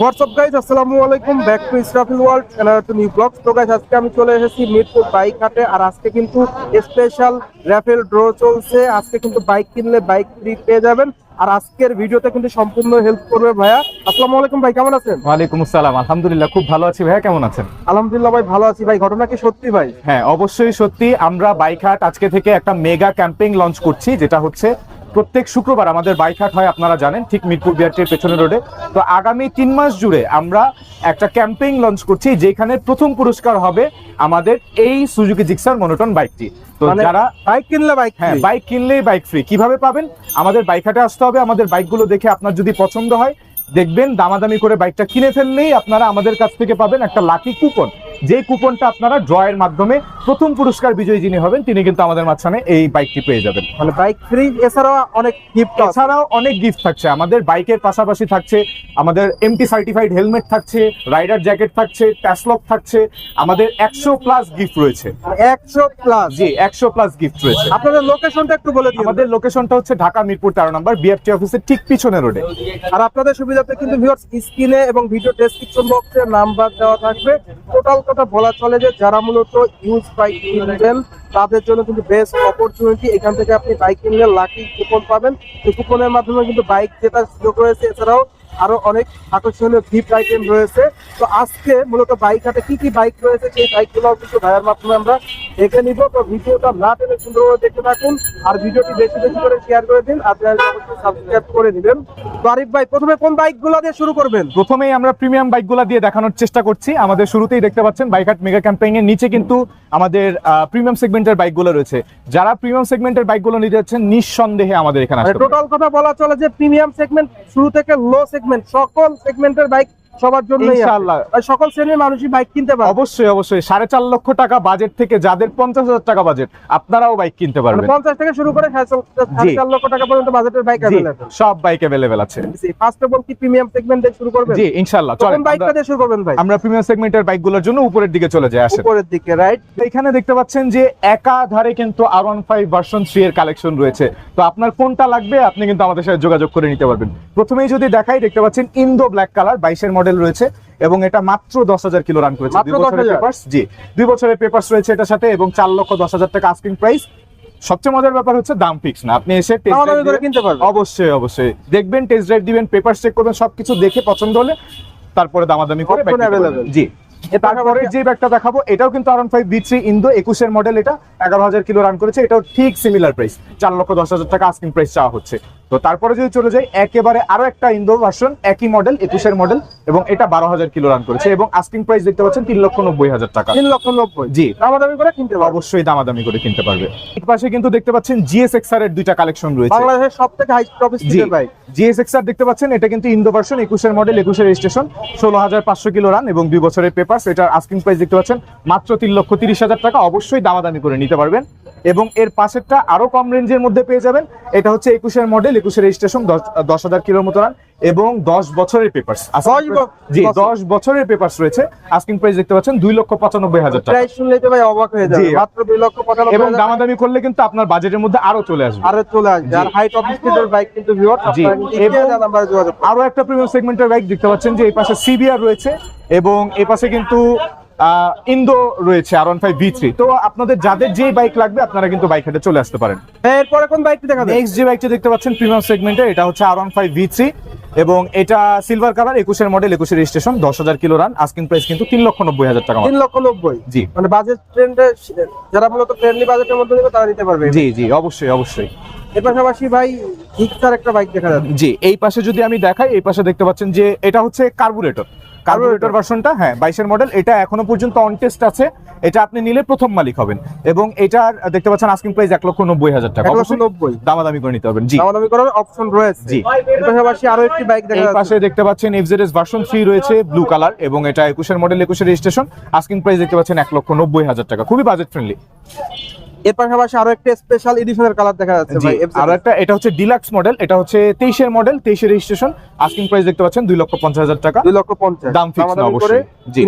WhatsApp guys আসসালামু আলাইকুম back to Israfil world to new blog তো গাইজ আজকে আমি চলে এসেছি মিরপুর বাইক হাটে আর আজকে কিন্তু স্পেশাল র্যাফেল ড্র চলছে। আজকে কিন্তু বাইক কিনলে বাইক ফ্রি পেয়ে যাবেন। আর আজকের ভিডিওতে কিন্তু সম্পূর্ণ হেল্প করবে ভাইয়া। আসসালামু আলাইকুম ভাই কেমন আছেন? ওয়ালাইকুম আসসালাম। আলহামদুলিল্লাহ খুব ভালো আছি ভাইয়া। কেমন আছেন? আলহামদুলিল্লাহ ভাই ভালো আছি। ভাই ঘটনা কি সত্যি ভাই? হ্যাঁ অবশ্যই সত্যি। আমরা বাইক হাট আজকে থেকে একটা মেগা ক্যাম্পেইন লঞ্চ করছি যেটা হচ্ছে প্রত্যেক শুক্রবার আমাদের বাইক হাট হয় আপনারা জানেন ঠিক মিরপুর বিআরটির পেছনে রোডে। তো আগামী তিন মাস জুড়ে আমরা একটা ক্যাম্পেইন লঞ্চ করছি যেখানে প্রথম পুরস্কার হবে আমাদের এই সুজুকি জিক্সার মনোটন বাইকটি। তো মানে যারা বাইক কিনলে বাইক হ্যাঁ বাইক কিনলেই বাইক ফ্রি কীভাবে পাবেন? আমাদের বাইক হাটে আসতে হবে আমাদের বাইকগুলো দেখে আপনার যদি পছন্দ হয় দেখবেন দামাদামি করে বাইকটা কিনে ফেললেই আপনারা আমাদের কাছ থেকে পাবেন একটা লাকি কুপন যে কুপনটা আপনারা ড্রয়ের মাধ্যমে প্রথম পুরস্কার বিজয়ী যিনি হবেন তিনি কিন্তু আমাদের মাঝখানে এই বাইকটি পেয়ে যাবেন। মানে বাইক ফ্রি এছাড়াও অনেক গিফট এছাড়াও অনেক গিফট থাকছে। আমাদের বাইকের পাশাপাশি থাকছে আমাদের এমটি সার্টিফাইড হেলমেট থাকছে রাইডার জ্যাকেট থাকছে ট্যাসলক থাকছে আমাদের একশো প্লাস গিফট রয়েছে। একশো প্লাস জি একশো প্লাস গিফট রয়েছে। আপনাদের লোকেশনটা একটু বলে দিন। আমাদের লোকেশনটা হচ্ছে ঢাকা মিরপুর তেরো নম্বর বিএফটি অফিসের ঠিক পিছনে রোডে আর আপনাদের সুবিধাতে কিন্তু ভিউয়ার্স স্ক্রিনে এবং ভিডিও ডেসক্রিপশন বক্সে নাম্বার দেওয়া থাকবে। টোটাল কথা বলা চলে যে যারা মূলত ইউজ বাইক কিনবেন, তাদের জন্য কিন্তু বেস্ট অপরচুনিটি এখান থেকে আপনি বাইক কিনলে লাকি কুপন পাবেন। এই কুপনের মাধ্যমে কিন্তু বাইক জেতার সুযোগ রয়েছে। এছাড়াও আরও অনেক আকর্ষণীয় গিফট আইটেম রয়েছে। তো আজকে মূলত বাইক হাটে কি কি বাইক রয়েছে সেই বাইকগুলো কিন্তু ভাইয়ের মাধ্যমে আমরা দেখে নিব। তো ভিডিওটা না টেনে সুন্দরভাবে দেখতে থাকুন আর ভিডিওটি বেশি বেশি করে শেয়ার করে দিন আর সাবস্ক্রাইব করে দিবেন। তো আরিফ ভাই প্রথমে কোন বাইকগুলো দিয়ে শুরু করবেন? প্রথমেই আমরা প্রিমিয়াম বাইকগুলো দিয়ে দেখানোর চেষ্টা করছি। আমাদের শুরুতেই দেখতে পাচ্ছেন বাইকহাট মেগা ক্যাম্পেইন এর নিচে কিন্তু আমাদের প্রিমিয়াম সেগমেন্টের বাইকগুলো রয়েছে। যারা প্রিমিয়াম সেগমেন্টের বাইকগুলো নিতে যাচ্ছেন নিঃসন্দেহে আমাদের এখানে টোটাল কথা বলা চলে যে প্রিমিয়াম সেগমেন্ট শুরু থেকে লো সেগমেন্ট সকল সেগমেন্টের বাইক সবার জন্য ইনশাআল্লাহ। সকল শ্রেণির মানুষই বাইক কিনতে অবশ্যই অবশ্যই। সাড়ে চার লক্ষ টাকা বাজেট থেকে যাদের পঞ্চাশ হাজার টাকা বাজেট আপনারাও বাইক কিনতে পারবেন। পঞ্চাশ থেকে শুরু করে সাড়ে চার- লক্ষ টাকা পর্যন্ত বাজেটের বাইক সব বাইক অ্যাভেলেবেল আছে। ফার্স্ট অফ অল কি প্রিমিয়াম সেগমেন্ট দিয়ে শুরু করবেন? জি ইনশাল্লাহ কোন চলেন বাইকটা আমরা- দিয়ে শুরু করবেন ভাই। আমরা প্রিমিয়াম সেগমেন্টের বাইকগুলোর জন্য উপরের দিকে চলে যাই আসেন। উপরের দিকে রাইট এখানে দেখতে পাচ্ছেন যে একাধারে কিন্তু R one five version three এর কালেকশন রয়েছে। তো আপনার কোনটা লাগবে আপনি কিন্তু আমাদের সাথে যোগাযোগ করে নিতে পারবেন। প্রথমেই যদি দেখাই দেখতে পাচ্ছেন ইন্দো ব্ল্যাক কালার বাইশের মডেল রয়েছে এবং এটা মাত্র দশ হাজার কিলো রান করেছে। দুই বছরের 10,000 পেপার্স জি। দুই বছরের পেপার্স রয়েছে এটার সাথে এবং চার লক্ষ দশ হাজার টাকা আস্কিং প্রাইস সবচেয়ে মজার ব্যাপার হচ্ছে দাম ফিক্স না। আপনি এসে। কিনতে পারবেন। অবশ্যই অবশ্যই। দেখবেন টেস্ট ড্রাইভ দিবেন পেপার চেক করবেন সবকিছু দেখে পছন্দ হলে তারপরে দামাদামি করে। জি। তারপরে যে ব্যাগটা দেখাবো এটাও কিন্তু R five B three Indo একুশের মডেল এটা এগারো হাজার কিলো রান করেছে এটাও ঠিক সিমিলার প্রাইস চার লক্ষ দশ হাজার টাকা আস্কিং প্রাইস চাওয়া হচ্ছে। তো তারপরে যদি চলে যাই একেবারে আরও একটা ইন্দো ভার্সন একই মডেল একুশের মডেল এবং এটা বারো হাজার কিলো রান করেছে এবং আস্কিং প্রাইস দেখতে পাচ্ছেন তিন লক্ষ নব্বই হাজার টাকা। তিন লক্ষ নব্বই? জি। দামাদামি করে কিনতে পারব? অবশ্যই দামাদামি করে কিনতে পারবে। এক পাশে কিন্তু দেখতে পাচ্ছেন জিএস এক্সআর এর দুইটা কালেকশন রয়েছে। বাংলাদেশের সব থেকে হাই জি। প্রফিটের বাইক জিএসএক্সআর দেখতে পাচ্ছেন এটা কিন্তু ইন্দো ভার্সন একুশের মডেল একুশের রেজিস্ট্রেশন ষোলো হাজার পাঁচশো কিলো রান এবং দুই বছরের পেপার্স এটার আস্কিং প্রাইস দেখতে পাচ্ছেন মাত্র তিন লক্ষ তিরিশ হাজার টাকা। অবশ্যই দামাদামি করে নিতে পারবেন। এবং এর পাশেরটা আরও কম রেঞ্জের মধ্যে পেয়ে যাবেন এটা হচ্ছে একুশের মডেল একুশের রেজিস্ট্রেশন দশ হাজার কিলোর মতো রান এবং দশ বছরের পেপার্স জি দশ বছরের পেপার্স রয়েছে। আস্কিং প্রাইস দেখতে পাচ্ছেন দুই লক্ষ পঁচানব্বই হাজার টাকা। শুনলেই তো ভাই অবাক হয়ে যাবে। মাত্র দুই লক্ষ পঁচানব্বই এবং দামাদামি করলে কিন্তু আপনার বাজেটের মধ্যে আরও চলে আসবে। আরও চলে আসবে। আর হাই টপ স্পিডের বাইক কিন্তু ভিউয়ার জি। আরও একটা প্রিমিয়াম সেগমেন্টের বাইক দেখতে পাচ্ছেন যে এই পাশে সিবিআর রয়েছে এবং এই পাশে কিন্তু ইন্দো রয়েছে R one five V three তো আপনাদের যাদের যে বাইক লাগবে আপনারা কিন্তু বাইক হেঁটে চলে আসতে পারেন। এরপরে কোন বাইকটি দেখা নেক্সট যে বাইকটা দেখতে পাচ্ছেন প্রিমিয়াম সেগমেন্টের এটা হচ্ছে R one five V three এবং এটা সিলভার কালার একুশের মডেল একুশের রেজিস্ট্রেশন দশ হাজার কিলো রান আস্কিং প্রাইস কিন্তু তিন লক্ষ নব্বই হাজার টাকা তিন লক্ষ নব্বই? জি। মানে বাজেট ট্রেন্ডে যারা মূলত ফ্রেন্ডলি বাজেটের মধ্যে নেবে তারা নিতে পারবে। জি জি অবশ্যই অবশ্যই। এর পাশাপাশি ভাই হিক্সার একটা বাইক দেখা যাচ্ছে। জি এই পাশে যদি আমি দেখাই এই পাশে দেখতে পাচ্ছেন যে এটা হচ্ছে কার্বুরেটর কার্বুরেটর ভার্সনটা হ্যাঁ বাইশের মডেল এটা এখনও পর্যন্ত অন টেস্ট আছে। এটা আপনি নিলে প্রথম মালিক হবেন। এবং এটার দেখতে পাচ্ছেন আস্কিং প্রাইস এক লক্ষ নব্বই হাজার টাকা। নব্বই। দামাদামি করে নিতে পারবেন জি। দামাদামি করার অপশন রয়েছে। জি। পাশাপাশি আরও একটি বাইক দেখা যাচ্ছে। পাশে দেখতে পাচ্ছেন এফজেডএস ভার্সন থ্রি রয়েছে ব্লু কালার এবং এটা একুশের মডেল একুশের রেজিস্ট্রেশন আস্কিং প্রাইস দেখতে পাচ্ছেন এক লক্ষ নব্বই হাজার টাকা। খুবই বাজেট ফ্রেন্ডলি এর পাশাপাশি আরও একটা স্পেশাল এডিশনের কালার দেখা যাচ্ছে ভাই আর একটা এটা হচ্ছে ডিলাক্স মডেল এটা হচ্ছে তেইশের মডেল তেইশের রেজিস্ট্রেশন আস্কিং প্রাইস দেখতে পাচ্ছেন দুই লক্ষ পঞ্চাশ হাজার টাকা দুই লক্ষ পঞ্চাশ দাম ফিক্স না অবশ্যই। জি।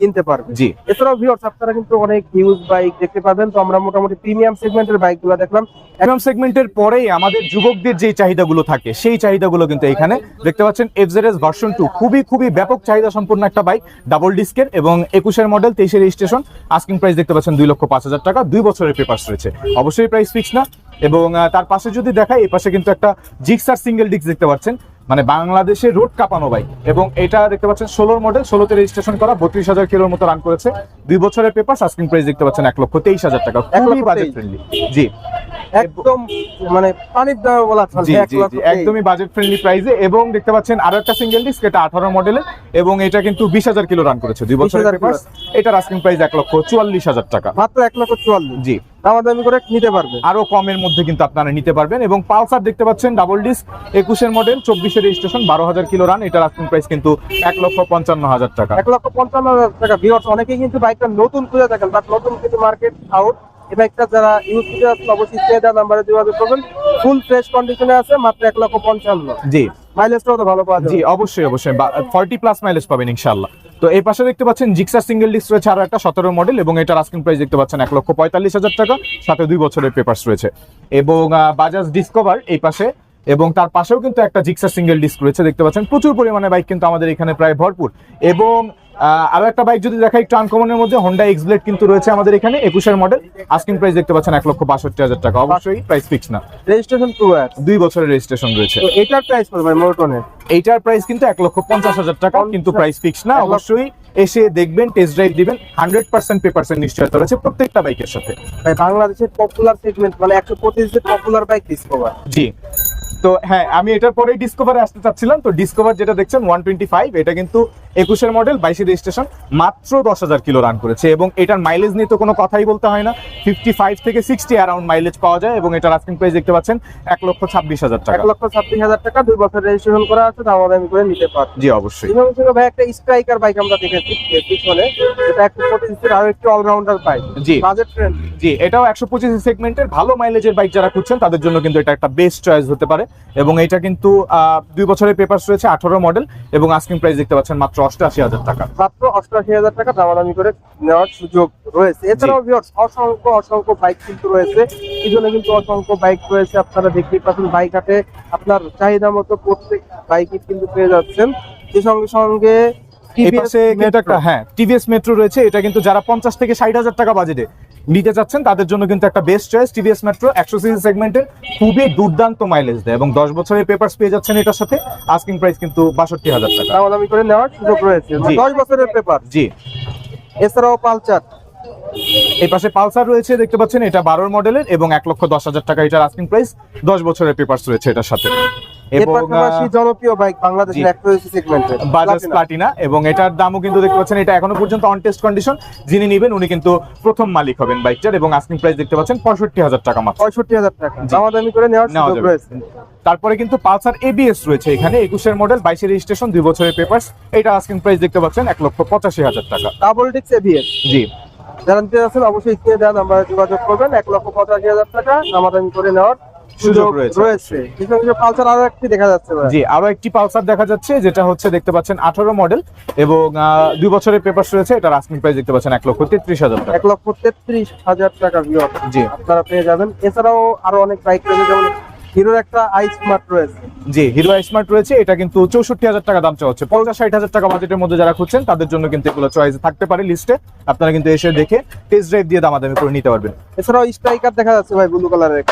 কিনতে পারবে। জি। এছাড়াও ভিউয়ার্স আপনারা কিন্তু অনেক হিউজ বাইক দেখতে পাবেন। তো আমরা মোটামুটি প্রিমিয়াম সেগমেন্টের বাইকগুলো দেখলাম। প্রিমিয়াম সেগমেন্টের পরেই আমাদের যুবকদের যে চাহিদাগুলো থাকে সেই চাহিদাগুলো কিন্তু এখানে দেখতে পাচ্ছেন এফজেডএস ভার্সন টু খুবই খুবই ব্যাপক চাহিদা সম্পন্ন একটা বাইক ডাবল ডিস্কের এবং একুশের মডেল তেইশের রেজিস্ট্রেশন আস্কিং প্রাইস দেখতে পাচ্ছেন দুই লক্ষ পাঁচ হাজার টাকা। দুই বছরের পেপার্স রয়েছে। অবশ্যই প্রাইস ফিক্স না। এবং তার পাশে যদি দেখাই এই পাশে কিন্তু একটা জিক্সার সিঙ্গেল ডিস্ক দেখতে পাচ্ছেন। মানে বাংলাদেশে রোড কাঁপানো বাইক এবং এটা দেখতে পাচ্ছেন ষোলোর মডেল ষোলোতে রেজিস্ট্রেশন করা বত্রিশ হাজার কিলোর মতো রান করেছে। দুই বছরের পেপার আস্কিং প্রাইস দেখতে পাচ্ছেন এক লক্ষ তেইশ হাজার টাকা। এক লক্ষ বাজেট ফ্রেন্ডলি জি। একদম মানে পানির দামে বলা। একদমই বাজেট ফ্রেন্ডলি প্রাইসে এবং দেখতে পাচ্ছেন আরও একটা সিঙ্গেল ডিস্ক এটা আঠারো মডেলের এবং এটা কিন্তু বিশ হাজার কিলো রান করেছে দুই বছরের 20,000 পেপার এটার আস্কিং প্রাইস এক লক্ষ চুয়াল্লিশ হাজার টাকা। মাত্র এক লক্ষ চুয়াল্লিশ। জি। দামাদামি করে নিতে পারবে। আরও কমের মধ্যে কিন্তু আপনারা নিতে পারবেন এবং পালসার দেখতে পাচ্ছেন ডাবল ডিস্ক একুশের মডেল চব্বিশের রেজিস্ট্রেশন বারো হাজার কিলো রান এটার আস্কিং প্রাইস কিন্তু এক লক্ষ পঞ্চান্ন হাজার টাকা। এক লক্ষ পঞ্চান্ন হাজার টাকা। ভিউয়ার্স অনেকেই কিন্তু বাইকটা নতুন খুঁজে থাকেন বাট নতুন কিন্তু মার্কেট আউট এই বাইকটা যারা ইউজ করে আছেন অবশ্যই দেওয়া নাম্বারে যোগাযোগ করবেন। ফুল ফ্রেশ কন্ডিশনে আছে মাত্র এক লক্ষ পঞ্চান্ন। জি। মাইলেজটাও তো ভালো পাওয়া জি অবশ্যই অবশ্যই। ফর্টি প্লাস মাইলেজ পাবেন ইনশাল্লাহ তো এই পাশে দেখতে পাচ্ছেন জিক্সার সিঙ্গেল ডিস্ক রয়েছে আরও একটা সতেরো মডেল এবং এটার আস্কিং প্রাইস দেখতে পাচ্ছেন এক লক্ষ পঁয়তাল্লিশ হাজার টাকা। সাথে দুই বছরের পেপার্স রয়েছে। এবং বাজাজ ডিসকভার এই পাশে এবং তার পাশেও কিন্তু একটা জিক্সার সিঙ্গেল ডিস্ক রয়েছে দেখতে পাচ্ছেন। প্রচুর পরিমাণে বাইক কিন্তু আমাদের এখানে প্রায় ভরপুর। এবং আরও একটা বাইক যদি দেখাই একটু আনকমনের মধ্যে হন্ডা এক্স ব্লেড কিন্তু রয়েছে আমাদের এখানে একুশের মডেল আস্কিং প্রাইস দেখতে পাচ্ছেন এক লক্ষ বাষট্টি হাজার টাকা। অবশ্যই প্রাইস ফিক্স না। রেজিস্ট্রেশন টু দুই বছরের রেজিস্ট্রেশন রয়েছে। এটার প্রাইস ভাই মোটনের এইটার প্রাইস কিন্তু এক লক্ষ পঞ্চাশ হাজার টাকা কিন্তু প্রাইস ফিক্স না। অবশ্যই এসে দেখবেন টেস্ট ড্রাইভ দিবেন। হান্ড্রেড পার্সেন্ট পেপারসেন্ট নিশ্চয়তা রয়েছে প্রত্যেকটা বাইকের সাথে। বাংলাদেশের পপুলার সেগমেন্ট মানে একশো পঁচিশ পপুলার বাইক ডিসকভার জি। তো হ্যাঁ আমি এটার পরে ডিসকভারে আসতে চাচ্ছিলাম। তো ডিসকভার যেটা দেখছেন ওয়ান টোয়েন্টি ফাইভ এটা কিন্তু একুশের মডেল বাইশের রেজিস্ট্রেশন মাত্র দশ হাজার কিলো রান করেছে। এবং এটার মাইলেজ নিয়ে তো কোনো কথাই বলতে হয় না। ফিফটি ফাইভ থেকে সিক্সটি অ্যারাউন্ড মাইলেজ পাওয়া যায় এবং এটার আস্কিং প্রাইস দেখতে পাচ্ছেন এক লক্ষ ছাব্বিশ হাজার টাকা। এক লক্ষ ছাব্বিশ হাজার টাকা দুই বছর রেজিস্ট্রেশন করা আছে দামাদামি করে নিতে পারবে জি অবশ্যই। ভাই একটা স্ট্রাইকার বাইক আমরা দেখেছি পিছনে যেটা একশো পঁচিশের আরও একটু allrounder bike ji. Budget ji এটাও একশো পঁচিশ সেগমেন্টের ভালো মাইলেজের বাইক যারা খুঁজছেন তাদের জন্য কিন্তু এটা একটা বেস্ট চয়েস হতে পারে। এবং এটা কিন্তু দুই বছরের পেপার রয়েছে আঠারো মডেল এবং আস্কিং প্রাইস দেখতে পাচ্ছেন মাত্র অষ্টআশি হাজার টাকা। মাত্র অষ্টআশি হাজার টাকা দামাদামি করে নেওয়ার সুযোগ রয়েছে। এছাড়াও অসংখ্য অসংখ্য বাইক কিন্তু রয়েছে। পিছনে কিন্তু অসংখ্য বাইক রয়েছে আপনারা দেখতেই পাচ্ছেন বাইক হাটে আপনার চাহিদা মতো প্রত্যেক বাইকই কিন্তু পেয়ে যাচ্ছেন। যে সঙ্গে সঙ্গে এই কিন্তু একটা হ্যাঁ টিভিএস মেট্রো রয়েছে এটা কিন্তু যারা পঞ্চাশ থেকে ষাট হাজার টাকা বাজেটে নিতে চাচ্ছেন তাদের জন্য কিন্তু একটা বেস্ট চয়েস টিভিএস মেট্রো একশো সিসি সেগমেন্টের খুবই দুর্দান্ত মাইলেজ দেয় এবং দশ বছরের পেপার্স পেয়ে যাচ্ছেন এটার সাথে। আস্কিং প্রাইস কিন্তু বাষট্টি হাজার টাকা। দামাদামি করে নেওয়ার সুযোগ রয়েছে। জি। দশ বছরের পেপার জি। এছাড়াও পালচার এই পাশে পালসার রয়েছে দেখতে পাচ্ছেন এটা বারোর মডেলের এবং এক লক্ষ দশ হাজার টাকা এটার আস্কিং প্রাইস দশ বছরের পেপার্স রয়েছে এটার সাথে। এর পাশাপাশি জনপ্রিয় বাইক বাংলাদেশের জি। একশো বাজাজ প্লাটিনা এবং এটার দামও কিন্তু দেখতে পাচ্ছেন এটা এখনও পর্যন্ত অন টেস্ট কন্ডিশন যিনি নেবেন উনি কিন্তু প্রথম মালিক হবেন বাইকটার এবং আস্কিং প্রাইস দেখতে পাচ্ছেন পঁয়ষট্টি হাজার টাকা মাত্র। পঁয়ষট্টি হাজার টাকা। দামাদামি করে নেওয়ার নেওয়া সুযোগ রয়েছে। তারপরে কিন্তু পালসার এবিএস রয়েছে এখানে একুশের মডেল বাইশের রেজিস্ট্রেশন দুই বছরের পেপার এটা আস্কিং প্রাইস দেখতে পাচ্ছেন এক লক্ষ পঁচাশি হাজার টাকা। ডাবল ডিক্স এবিএস জি। যারা নিতে যাচ্ছেন অবশ্যই স্ক্রিনে দেওয়া নাম্বারে যোগাযোগ করবেন এক লক্ষ পঁচাশি হাজার টাকা দামাদামি করে নেওয়ার সুযোগ রয়েছে। পালসার আরও একটি দেখা যাচ্ছে জি আরও একটি পালসার দেখা যাচ্ছে যেটা হচ্ছে দেখতে পাচ্ছেন আঠারো মডেল এবং দুই বছরের পেপার্স রয়েছে প্রাইস দেখতে পাচ্ছেন এক লক্ষ তেত্রিশ হাজার টাকা। এক লক্ষ তেত্রিশ হাজার টাকা ভিওর জি। আপনারা পেয়ে যাবেন। এছাড়াও আরও অনেক বাইক রয়েছে যেমন হিরোর একটা আই স্মার্ট রয়েছে। জি হিরো স্মার্ট রয়েছে এটা কিন্তু চৌষট্টি হাজার টাকা দাম চাওয়া হচ্ছে। পঞ্চাশ ষাট হাজার টাকা বাজেটের মধ্যে যারা খুঁজছেন তাদের জন্য কিন্তু এগুলো চয়েস থাকতে পারে লিস্টে আপনারা কিন্তু এসে দেখে টেস্ট ড্রাইভ দিয়ে দামাদামি করে নিতে পারবেন। এছাড়াও স্ট্রাইকার দেখা যাচ্ছে ভাই ব্লু কালারের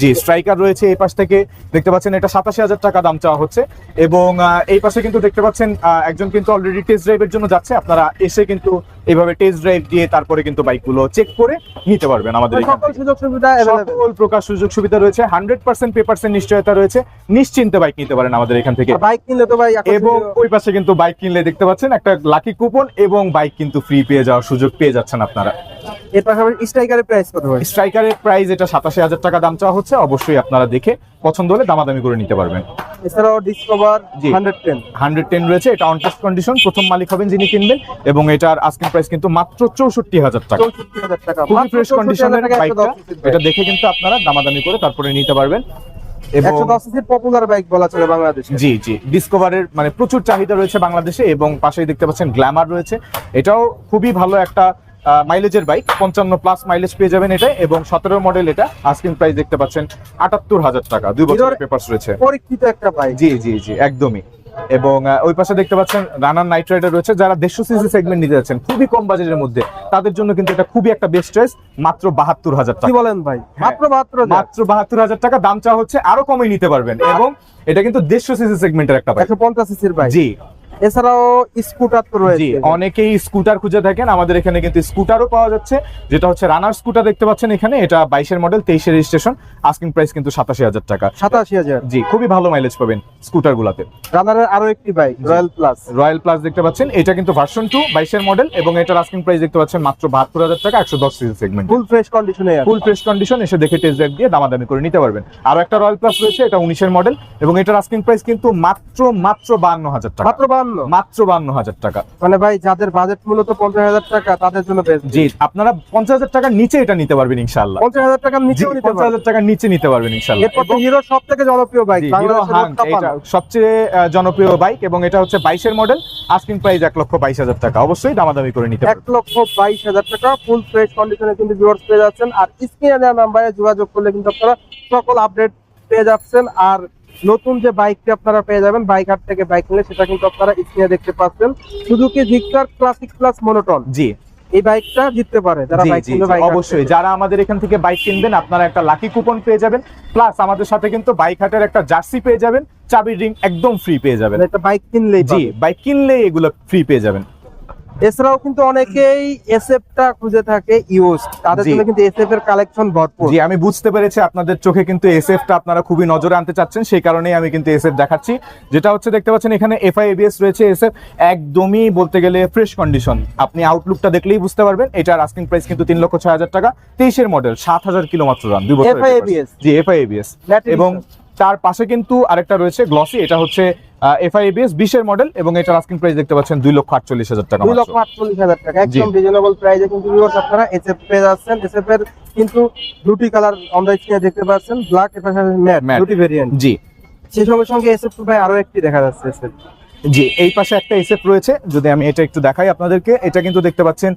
জি স্ট্রাইকার রয়েছে এই পাশ থেকে। দেখতে পাচ্ছেন এটা সাতাশি হাজার টাকা দাম চাওয়া হচ্ছে। এবং এই পাশে কিন্তু দেখতে পাচ্ছেন একজন কিন্তু অলরেডি টেস্ট ড্রাইভের জন্য যাচ্ছে। আপনারা এসে কিন্তু এইভাবে টেস্ট ড্রাইভ দিয়ে তারপরে কিন্তু বাইকগুলো চেক করে নিতে পারবেন আমাদের এখান সকল সুযোগ সুবিধা। সকল প্রকার সুযোগ সুবিধা রয়েছে হান্ড্রেড পার্সেন্ট পেপারসেন্ট নিশ্চয়তা রয়েছে নিশ্চিন্তে বাইক নিতে পারেন আমাদের এখান থেকে। বাইক কিনলে তো ভাই এবং ওই পাশে কিন্তু বাইক কিনলে দেখতে পাচ্ছেন একটা লাকি কুপন এবং বাইক কিন্তু ফ্রি পেয়ে যাওয়ার সুযোগ পেয়ে যাচ্ছেন আপনারা। এর পাশাপাশি স্ট্রাইকারের প্রাইস কত ভাই? স্ট্রাইকারের প্রাইস এটা সাতাশি হাজার টাকা দাম চাওয়া হচ্ছে অবশ্যই আপনারা দেখে পছন্দ হলে দামাদামি করে নিতে পারবেন। এছাড়াও Discover. Hundred ten hundred ten রয়েছে এটা অন টেস্ট কন্ডিশন প্রথম মালিক হবেন যিনি কিনবেন এবং এটার আস্কিং প্রাইস কিন্তু মাত্র চৌষট্টি হাজার টাকা। খুবই ফ্রেশ কন্ডিশনের বাইকটা এটা দেখে কিন্তু আপনারা দামাদামি করে তারপরে নিতে পারবেন। পপুলার বাইক বলা চলে বাংলাদেশে। জি জি। ডিসকভারের মানে প্রচুর চাহিদা রয়েছে বাংলাদেশে এবং পাশেই দেখতে পাচ্ছেন গ্ল্যামার রয়েছে। এটাও খুবই ভালো একটা মাইলেজের বাইক পঞ্চান্ন প্লাস মাইলেজ পেয়ে যাবেন এটা এবং সতেরো মডেল এটা। আস্কিং প্রাইস দেখতে পাচ্ছেন আটাত্তর হাজার টাকা। দুই বছরের Hero- পেপার্স রয়েছে। পরীক্ষিত একটা বাইক জি জি জি। একদমই। এবং ওই পাশে দেখতে পাচ্ছেন রানার নাইট রাইডার রয়েছে যারা দেড়শো সিসি সেগমেন্ট নিতে যাচ্ছেন। খুবই কম বাজেটের মধ্যে। তাদের জন্য কিন্তু এটা খুবই একটা বেস্ট চয়েস মাত্র বাহাত্তর হাজার কি টাকা। বলেন ভাই? হ্যাঁ। মাত্র বাহাত্তর মাত্র বাহাত্তর হাজার টাকা দাম চা হচ্ছে আরও কমে নিতে পারবেন। এবং এটা কিন্তু দেড়শো সিসি সেগমেন্টের একটা একশো পঞ্চাশ সিসির ভাই জি। এছাড়াও স্কুটার তো রয়েছে। অনেকেই স্কুটার খুঁজে থাকেন। আমাদের এখানে কিন্তু স্কুটারও পাওয়া যাচ্ছে যেটা হচ্ছে রানার স্কুটার দেখতে পাচ্ছেন এখানে। এটা বাইশের মডেল তেইশের রেজিস্ট্রেশন আস্কিং প্রাইস কিন্তু সাতাশি হাজার টাকা। সাতাশি হাজার। জি খুবই ভালো মাইলেজ পাবেন স্কুটার গুলাতে রানারের আরও একটি bike Royal Plus Royal Plus দেখতে পাচ্ছেন। এটা কিন্তু ভার্সন টু বাইশের মডেল এবং এটার আস্কিং প্রাইস দেখতে পাচ্ছেন মাত্র বাহাত্তর হাজার টাকা একশো দশ সিসি সেগমেন্ট ফুল ফ্রেশ কন্ডিশনে ফুল ফ্রেশ কন্ডিশন এসে দেখে টেস্ট ড্রাইভ দিয়ে দামাদামি করে নিতে পারবেন। আর একটা রয়্যাল প্লাস রয়েছে এটা উনিশের মডেল এবং এটার আস্কিং প্রাইস কিন্তু মাত্র মাত্র বান্ন হাজার টাকা। মাত্র বান্ন? মাত্র বান্ন হাজার টাকা। মানে ভাই যাদের বাজেট মূলত পঞ্চাশ হাজার টাকা তাদের জন্য জি আপনারা পঞ্চাশ হাজার টাকার নিচে এটা নিতে পারবেন ইনশাল্লাহ পঞ্চাশ হাজার টাকার নিতে পঞ্চাশ হাজার টাকার নিচে নিতে পারবেন ইনশাল্লাহ হিরো সব থেকে জনপ্রিয় বাইক হিরো হাং সবচেয়ে জনপ্রিয় বাইক এবং এটা হচ্ছে বাইশের মডেল আস্কিং প্রাইস এক লক্ষ বাইশ হাজার টাকা। অবশ্যই দামাদামি করে নিতে এক লক্ষ বাইশ হাজার টাকা ফুল ফ্রেশ কন্ডিশনে কিন্তু ভিউয়ার্স পেয়ে যাচ্ছেন। আর স্ক্রিনে দেওয়া নাম্বারে যোগাযোগ করলে কিন্তু আপনারা সকল আপডেট পেয়ে যাচ্ছেন। আর নতুন যে বাইকটি আপনারা পেয়ে যাবেন বাইক হাট থেকে বাইক নিলে সেটা কিন্তু আপনারা স্ক্রিনে দেখতে পাচ্ছেন। Suzuki Gixxer classic plus monotone ji. এই বাইকটা জিততে পারে যারা বাইক কিনবে বাইক অবশ্যই। যারা আমাদের এখান থেকে বাইক কিনবেন আপনারা একটা লাকি কুপন পেয়ে যাবেন। প্লাস আমাদের সাথে কিন্তু বাইক হাটের একটা জার্সি পেয়ে যাবেন চাবির রিং একদম ফ্রি পেয়ে যাবেন। মানে একটা বাইক কিনলেই জি বাইক কিনলেই এগুলো ফ্রি পেয়ে যাবেন। এছাড়াও কিন্তু অনেকেই এসএফটা খুঁজে থাকে ইউজ তাদের জন্য কিন্তু এসএফ এর কালেকশন ভরপুর। জি আমি বুঝতে পেরেছি আপনাদের চোখে কিন্তু এসএফ টা আপনারা খুবই নজরে আনতে চাচ্ছেন সেই কারণেই আমি কিন্তু এসএফ দেখাচ্ছি। যেটা হচ্ছে দেখতে পাচ্ছেন এখানে এফআই এবিএস রয়েছে এসএফ একদমই বলতে গেলে ফ্রেশ কন্ডিশন আপনি আউটলুকটা দেখলেই বুঝতে পারবেন এটার আস্কিং প্রাইস কিন্তু তিন লক্ষ ছয় হাজার টাকা তেইশের মডেল সাত হাজার কিলো মাত্র রান দুই বছর FI ABS ji FI ABS এবং তার পাশে কিন্তু আরেকটা রয়েছে গ্লসি এটা হচ্ছে এফআই এবিএস বিশের মডেল এবং এটার আস্কিং প্রাইস দেখতে পাচ্ছেন দুই লক্ষ আটচল্লিশ হাজার টাকা দুই। লক্ষ আটচল্লিশ হাজার টাকা। একদম রিজনেবল প্রাইসে কিন্তু আপনারা এসএফ পেয়ে যাচ্ছেন। এসএফ এর কিন্তু দুটি কালার আমরা স্ক্রিনে দেখতে পাচ্ছেন। ব্ল্যাক এর পাশে ম্যাট দুটি ভেরিয়েন্ট জি। সেই সঙ্গে সঙ্গে এসএফ ভাই আরও একটি দেখা যাচ্ছে এসএফ জি এই পাশে একটা এসএফ রয়েছে। যদি আমি এটা একটু দেখাই আপনাদেরকে এটা কিন্তু দেখতে পাচ্ছেন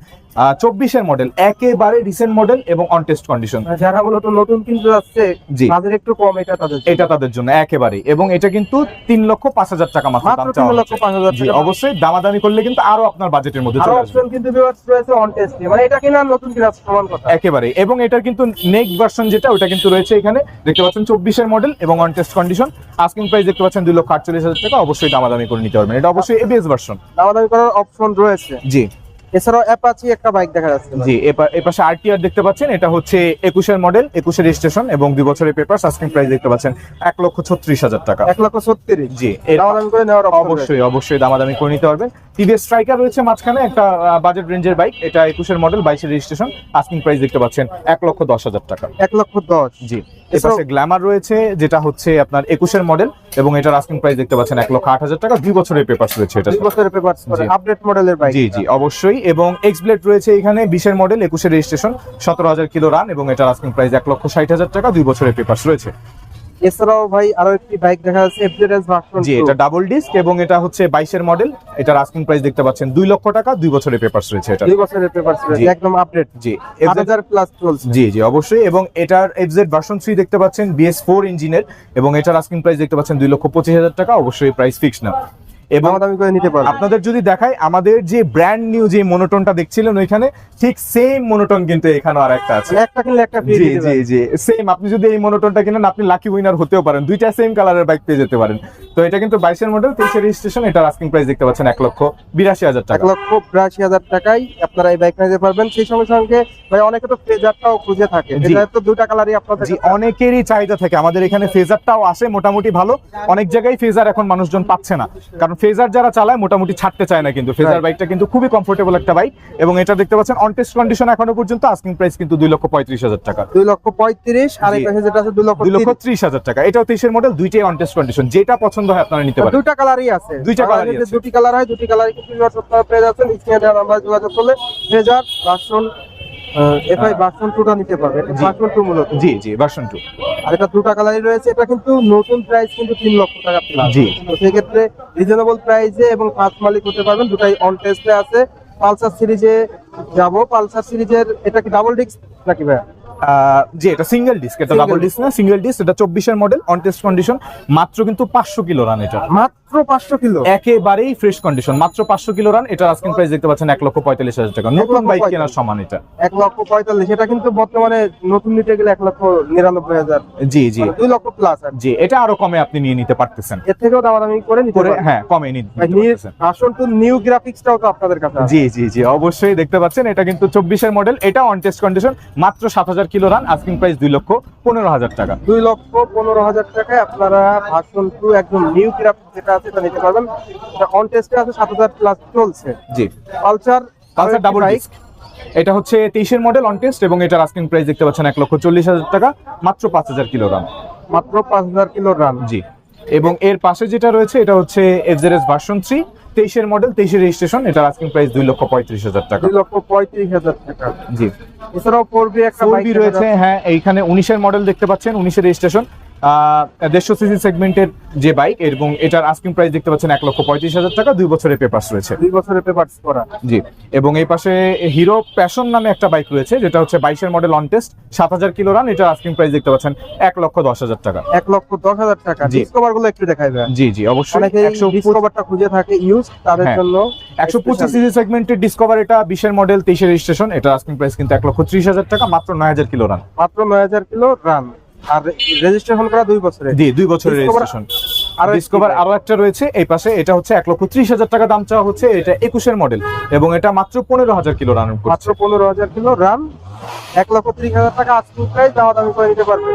চব্বিশের মডেল একেবারে রিসেন্ট মডেল এবং অন টেস্ট কন্ডিশন যারা মূলত নতুন কিনতে যাচ্ছে জি। তাদের একটু কম এটা তাদের। এটা তাদের জন্য একেবারেই। এবং এটা কিন্তু তিন লক্ষ পাঁচ হাজার টাকা মাত্র দাম চাওয়া লক্ষ পাঁচ হাজার জি অবশ্যই দামাদামি করলে কিন্তু আরও আপনার বাজেটের মধ্যে চলে আসবে। কিন্তু ভিউয়ার্স রয়েছে অন টেস্ট মানে এটা কিনা নতুন কিনা সমান কথা। একেবারে এবং এটার কিন্তু নেক্সট ভার্সন যেটা ওটা কিন্তু রয়েছে এখানে। দেখতে পাচ্ছেন চব্বিশের মডেল এবং on test condition asking price দেখতে পাচ্ছেন দুই লক্ষ আটচল্লিশ হাজার টাকা। অবশ্যই দামাদামি করে নিতে পারবেন। এটা অবশ্যই এবিএস ভার্সন দামাদামি করার অপশন রয়েছে। জি। এছাড়াও অ্যাপাচি একটা বাইক দেখা যাচ্ছে জি এপা- এপাশে আরটিআর দেখতে পাচ্ছেন এটা হচ্ছে একুশের মডেল একুশের রেজিস্ট্রেশন এবং দুই বছরের পেপার আস্কিং প্রাইস দেখতে পাচ্ছেন এক লক্ষ ছত্রিশ হাজার টাকা। এক লক্ষ ছত্রিশ। জি দামাদামি করে নেওয়ার অবশ্যই অবশ্যই দামাদামি করে নিতে পারবেন। টিভিএস স্ট্রাইকার রয়েছে মাঝখানে একটা বাজেট রেঞ্জের বাইক এটা একুশের মডেল বাইশের রেজিস্ট্রেশন আস্কিং প্রাইস দেখতে পাচ্ছেন এক লক্ষ দশ হাজার টাকা। এক লক্ষ দশ। জি এপাশে গ্ল্যামার রয়েছে যেটা হচ্ছে আপনার একুশের মডেল এবং এটার আস্কিং প্রাইস দেখতে পাচ্ছেন এক লক্ষ আট হাজার টাকা। দুই বছরের পেপার রয়েছে এটা দুই বছরের পেপার আপডেট মডেলের বাইক জি জি অবশ্যই এবং এক্স ব্লেড রয়েছে এখানে বিশের মডেল একুশের রেজিস্ট্রেশন সতেরো হাজার কিলো রান এবং এটার আস্কিং প্রাইস এক লক্ষ ষাট হাজার টাকা। দুই বছরের পেপার রয়েছে। এছাড়াও ভাই আরও একটি বাইক দেখা যাচ্ছে এফজেডএস ভার্সন জি এটা ডাবল ডিস্ক এবং এটা হচ্ছে বাইশের মডেল এটার আস্কিং প্রাইস দেখতে পাচ্ছেন দুই লক্ষ টাকা দুই বছরের পেপার রয়েছে এটা 2 বছরের পেপারস রয়েছে একদম আপডেট জি আট হাজার প্লাস চলছে। জি জি অবশ্যই। এবং এটার এফজেড ভার্সন 3 দেখতে পাচ্ছেন বিএস ফোর ইঞ্জিনের এবং এটার আস্কিং প্রাইস দেখতে পাচ্ছেন দুই লক্ষ পঁচিশ হাজার টাকা অবশ্যই প্রাইস ফিক্স না। এবং দামাদামি করে নিতে পারবেন আপনাদের যদি দেখাই আমাদের যে ব্র্যান্ড নিউ যে মনোটনটা দেখছিলেন ওইখানে ঠিক সেম মনোটন কিন্তু এখানে আর একটা আছে। মানে একটা কিনলে একটা ফ্রি জি জি জি। সেম আপনি যদি এই মনোটনটা কিনেন আপনি লাকি উইনার হতেও পারেন। দুইটা সেম কালারের বাইক পেয়ে যেতে পারেন। তো এটা কিন্তু বাইশের মডেল তেইশের রেজিস্ট্রেশন এটার আস্কিং প্রাইস দেখতে পাচ্ছেন এক লক্ষ বিরাশি হাজার টাকা। এক লক্ষ বিরাশি হাজার টাকায় আপনারা এই বাইক নিতে পারবেন। সেই সঙ্গে সঙ্গে ভাই অনেকে তো ফ্রেজারটাও খুঁজে থাকে। তো দুটা কালারই আপনাদের জি অনেকেরই চাহিদা থাকে। আমাদের এখানে ফেজারটাও আসে মোটামুটি ভালো। অনেক জায়গায় ফেজার এখন মানুষজন পাচ্ছে না। কারণ ফেজার যারা চালায় মোটামুটি ছাড়তে চায় না কিন্তু ফেজার. বাইকটা কিন্তু খুবই কমফোর্টেবল একটা বাইক এবং এটা দেখতে পাচ্ছেন অন টেস্ট কন্ডিশন এখনও পর্যন্ত আস্কিং প্রাইস কিন্তু দুই লক্ষ পঁয়ত্রিশ হাজার টাকা দুই লক্ষ পঁয়ত্রিশ আর। পাশে যেটা আছে দুই লক্ষ দুই লক্ষ তিরিশ। হাজার টাকা এটাও তেইশের মডেল দুইটাই অন টেস্ট কন্ডিশন যেটা পছন্দ হয় আপনারা নিতে পারেন দুইটা কালারই আছে দুইটা আছে। দুটি কালার হয় দুটি কালারই কিন্তু আপনারা পেয়ে যাচ্ছেন স্ক্রিনে দেওয়া নাম্বার যোগাযোগ করলে ফ্রেজার ভার্সন এফআই ভার্সন টুটা নিতে পারবেন ভার্সন টু মূলত। জি জি ভার্সন টু আর এটা দুটা কালারই রয়েছে। এটা কিন্তু নতুন প্রাইস কিন্তু তিন লক্ষ টাকা প্লাস জি। তো সেক্ষেত্রে রিজনেবল প্রাইসে এবং পাঁচ মালিক হতে পারবেন। দুটাই অন টেস্টে আছে। পালসার সিরিজে যাব। পালসার সিরিজের এটা কি ডাবল ডিস্ক নাকি ভাই জি এটা সিঙ্গেল ডিস্ক এটা ডাবল ডিস্ক না সিঙ্গেল ডিস্ক এটা চব্বিশের মডেল অন টেস্ট কন্ডিশন মাত্র কিন্তু পাঁচশো কিলো রান এটা। মাত্র পাঁচশো কিলো? একেবারেই ফ্রেশ কন্ডিশন মাত্র পাঁচশো কিলো রান এটা আস্কিং প্রাইস দেখতে পাচ্ছেন এক লক্ষ পঁয়তাল্লিশ হাজার টাকা। নতুন বাইক কেনার সমান এটা। এক লক্ষ পঁয়তাল্লিশ এটা কিন্তু বর্তমানে নতুন নিতে গেলে এক লক্ষ নিরানব্বই হাজার। জি জি। মানে দুই লক্ষ প্লাস আর জি এটা আরও কমে আপনি নিয়ে নিতে পারতেছেন। এর থেকেও দামাদামি করে নিতে পারেন হ্যাঁ কমে নিতে পারতেছেন। আসল তো নিউ গ্রাফিক্সটাও তো আপনাদের কাছে জি জি জি অবশ্যই দেখতে পাচ্ছেন এটা কিন্তু চব্বিশের মডেল এটা অন টেস্ট কন্ডিশন মাত্র সাত হাজার কিলো রান আস্কিং প্রাইস দুই লক্ষ পনেরো হাজার টাকা। দুই লক্ষ পনেরো হাজার টাকায় আপনারা ভার্সন টু একদম নিউ গ্রাফিক্স যেটা আছে এটা নিতে পারবেন। অন টেস্টে আছে সাত হাজার প্লাস চলছে। Ji. Pulsar Pulsar double disc এটা হচ্ছে তেইশের মডেল অন টেস্ট এবং এটার আস্কিং প্রাইস দেখতে পাচ্ছেন এক লক্ষ চল্লিশ হাজার টাকা মাত্র পাঁচ হাজার কিলো রান মাত্র পাঁচ হাজার কিলো রান জি। এবং এর পাশে যেটা রয়েছে এটা হচ্ছে এফজেডএস ভার্সন থ্রি তেইশের মডেল তেইশের রেজিস্ট্রেশন এটার আস্কিং প্রাইস দুই লক্ষ পঁয়ত্রিশ হাজার টাকা। দুই লক্ষ পঁয়ত্রিশ হাজার টাকা। জি। এছাড়াও ফোর বি একটা ফোর বি রয়েছে হ্যাঁ এইখানে উনিশের মডেল দেখতে পাচ্ছেন উনিশের রেজিস্ট্রেশন দেড়শো সিসি সেগমেন্টের যে বাইক এবং এটার আস্কিং প্রাইস দেখতে পাচ্ছেন এক লক্ষ পঁয়ত্রিশ হাজার টাকা দুই বছরের পেপার্স রয়েছে। দুই বছরের পেপারস করা। জি এবং এই পাশে হিরো প্যাশন নামে একটা বাইক রয়েছে যেটা হচ্ছে বাইশের মডেল অন টেস্ট সাত হাজার কিলো রান এটার আস্কিং প্রাইস দেখতে পাচ্ছেন এক লক্ষ দশ হাজার টাকা। এক লক্ষ দশ হাজার টাকা। জি। ডিসকভারগুলো একটু দেখাই ভাই জি জি অবশ্যই। একশো ডিসকভারটা খুঁজে থাকে ইউজ তাদের হ্যাঁ। জন্য একশো পঁচিশ। সিসি সেগমেন্টের ডিসকভার এটা বিশের মডেল তেইশের রেজিস্ট্রেশন এটা আস্কিং প্রাইস কিন্তু এক লক্ষ ত্রিশ হাজার টাকা মাত্র নয় হাজার কিলো রান মাত্র নয় হাজার কিলো রান আর রেজিস্ট্রেশন করা দুই বছরে জি দুই বছরের রেজিস্ট্রেশন আরও ডিসকভার আরও একটা রয়েছে এই পাশে এটা হচ্ছে এক লক্ষ ত্রিশ হাজার টাকা দাম চাওয়া হচ্ছে এটা একুশের মডেল এবং এটা মাত্র পনেরো হাজার কিলো রান মাত্র পনেরো হাজার কিলো রান এক লক্ষ ত্রিশ হাজার টাকা আজকে প্রাইস দামা দামি করে নিতে পারবে।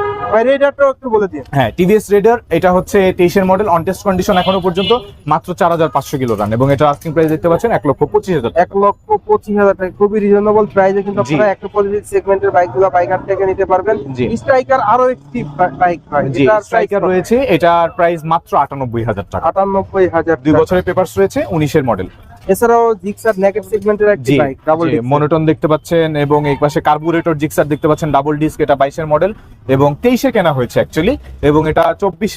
রেডারটাও একটু বলে দিন। হ্যাঁ টিভিএস রেডার এটা হচ্ছে তেইশের মডেল অন টেস্ট কন্ডিশন এখনও পর্যন্ত মাত্র চার হাজার পাঁচশো কিলো রান এবং এটা আস্কিং প্রাইস দেখতে পাচ্ছেন এক লক্ষ পঁচিশ হাজার এক লক্ষ পঁচিশ হাজার টাকা খুবই রিজনেবল প্রাইসে কিন্তু জি। আপনারা একশো পঁচিশ সেগমেন্টের বাইকগুলো বাইকার থেকে নিতে পারবেন। স্ট্রাইকার আরও একটি বাইক হয় জি স্ট্রাইকার রয়েছে এটার প্রাইস মাত্র আটানব্বই হাজার টাকা। আটানব্বই হাজার দুই বছরের পেপারস রয়েছে উনিশের মডেল এছাড়াও জিক্সার নেগেট সেগমেন্টের একটি বাইক ডাবল মনোটন দেখতে পাচ্ছেন এবং এই পাশে কার্বুরেটর জিক্সার দেখতে পাচ্ছেন ডাবল ডিস্ক এটা বাইশের মডেল এবং তেইশে কেনা হয়েছে অ্যাকচুয়ালি এবং এটা চব্বিশ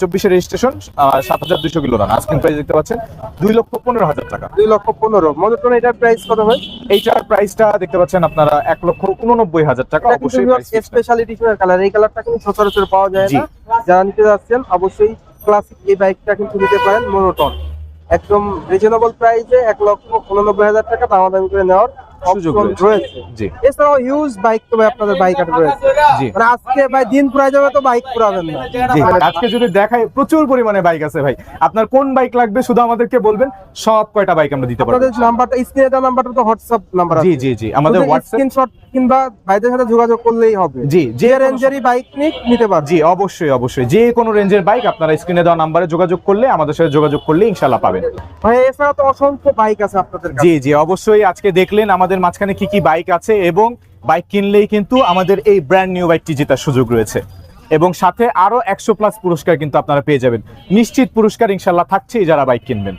চব্বিশের রেজিস্ট্রেশন সাত হাজার দুশো কিলো রান আজকের প্রাইস দেখতে পাচ্ছেন দুই লক্ষ পনেরো হাজার টাকা। দুই লক্ষ পনেরো। মনোটন এটার প্রাইস কত হয়? এইটার প্রাইসটা দেখতে পাচ্ছেন আপনারা এক লক্ষ উননব্বই হাজার টাকা অবশ্যই স্পেশাল এডিশনের কালার এই কালারটা কিন্তু সচরাচর পাওয়া যায় না। যারা নিতে যাচ্ছেন অবশ্যই ক্লাসিক এই বাইকটা কিন্তু নিতে পারেন মনোটন একদম রিজনেবল প্রাইসে এক লক্ষ উননব্বই হাজার টাকা দামাদামি করে নেওয়ার সুযোগ রয়েছে। রয়েছে। জি। এছাড়াও ইউজ বাইক তো ভাই আপনাদের বাইক আট রয়েছে। জি। মানে আজকে ভাই দিন পুরাই যাবে তো বাইক পুরাবেন না। জি আজকে যদি দেখাই প্রচুর পরিমাণে বাইক আছে ভাই। আপনার কোন বাইক লাগবে শুধু আমাদেরকে বলবেন সব কয়টা বাইক আমরা দিতে পারব। আপনাদের নাম্বারটা স্ক্রিনে দেওয়া নাম্বারটা তো হোয়াটসঅ্যাপ নাম্বার জি জি জি আমাদের হোয়াটসঅ্যাপ স্ক্রিনশট কিংবা ভাইদের সাথে যোগাযোগ করলেই হবে। জি যে যে রেঞ্জের রেঞ্জেরই বাইক নিক নিতে পারবে। জি অবশ্যই অবশ্যই। যে কোনো রেঞ্জের বাইক আপনারা স্ক্রিনে দেওয়া নাম্বারে যোগাযোগ করলে আমাদের সাথে যোগাযোগ করলে ইনশাল্লাহ পাবেন। ভাই এছাড়া তো অসংখ্য বাইক আছে আপনাদের কাছে। জি জি অবশ্যই আজকে দেখলেন আমাদের মাঝখানে কি কি বাইক আছে এবং বাইক কিনলেই কিন্তু আমাদের এই ব্র্যান্ড নিউ বাইকটি জেতার সুযোগ রয়েছে। এবং সাথে আরও একশো প্লাস পুরস্কার কিন্তু আপনারা পেয়ে যাবেন। নিশ্চিত পুরস্কার ইনশাল্লাহ থাকছে যারা বাইক কিনবেন।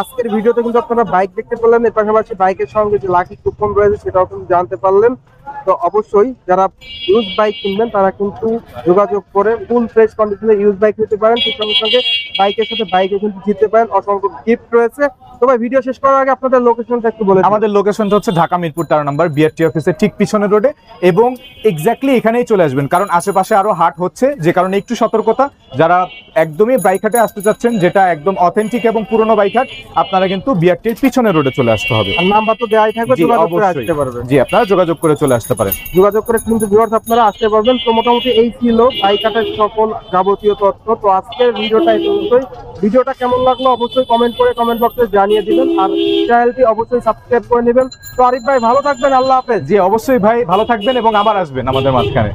আজকের ভিডিওতে কিন্তু আপনারা বাইক দেখতে পারলেন, এর পাশাপাশি বাইকের সঙ্গে যে লাকি কুপন রয়েছে সেটাও কিন্তু জানতে পারলেন। তো অবশ্যই যারা ইউজ বাইক কিনবেন তারা কিন্তু যোগাযোগ করে ফুল ফ্রেশ কন্ডিশনে ইউজ বাইক নিতে পারেন। সেই সঙ্গে সঙ্গে বাইকের সাথে বাইকে কিন্তু জিততে পারেন। অসংখ্য গিফট রয়েছে। তো ভিডিও শেষ করার আগে আপনাদের লোকেশনটা একটু বলে আমাদের লোকেশনটা হচ্ছে ঢাকা মিরপুর তেরো নাম্বার বিআরটি অফিসের ঠিক পিছনের রোডে এবং এক্স্যাক্টলি এখানেই চলে আসবেন। কারণ আশেপাশে আরও হাট হচ্ছে যে কারণে একটু সতর্কতা। যারা একদমই বাইক হাটে আসতে চাচ্ছেন যেটা একদম অথেন্টিক এবং পুরনো বাইক হাট আপনারা কিন্তু বিআরটির পিছনের রোডে চলে আসতে হবে। নাম্বার তো দেওয়াই থাকবে যোগাযোগ করে অবশ্যই। আসতে পারবেন। জি আপনারা যোগাযোগ করে চলে আসতে পারেন। যোগাযোগ করে কিন্তু ভিউয়ার্স আপনারা আসতে পারবেন। তো মোটামুটি এই ছিল বাইকাটের সকল যাবতীয় তথ্য। তো আজকের ভিডিওটা এই পর্যন্তই। ভিডিওটা কেমন লাগল অবশ্যই কমেন্ট করে কমেন্ট বক্সে জানিয়ে দিবেন। আর চ্যানেলটি অবশ্যই সাবস্ক্রাইব করে নেবেন। তো আরিফ ভাই ভালো থাকবেন। আল্লাহ হাফেজ। জি অবশ্যই ভাই ভালো থাকবেন এবং আবার আসবেন আমাদের মাঝখানে।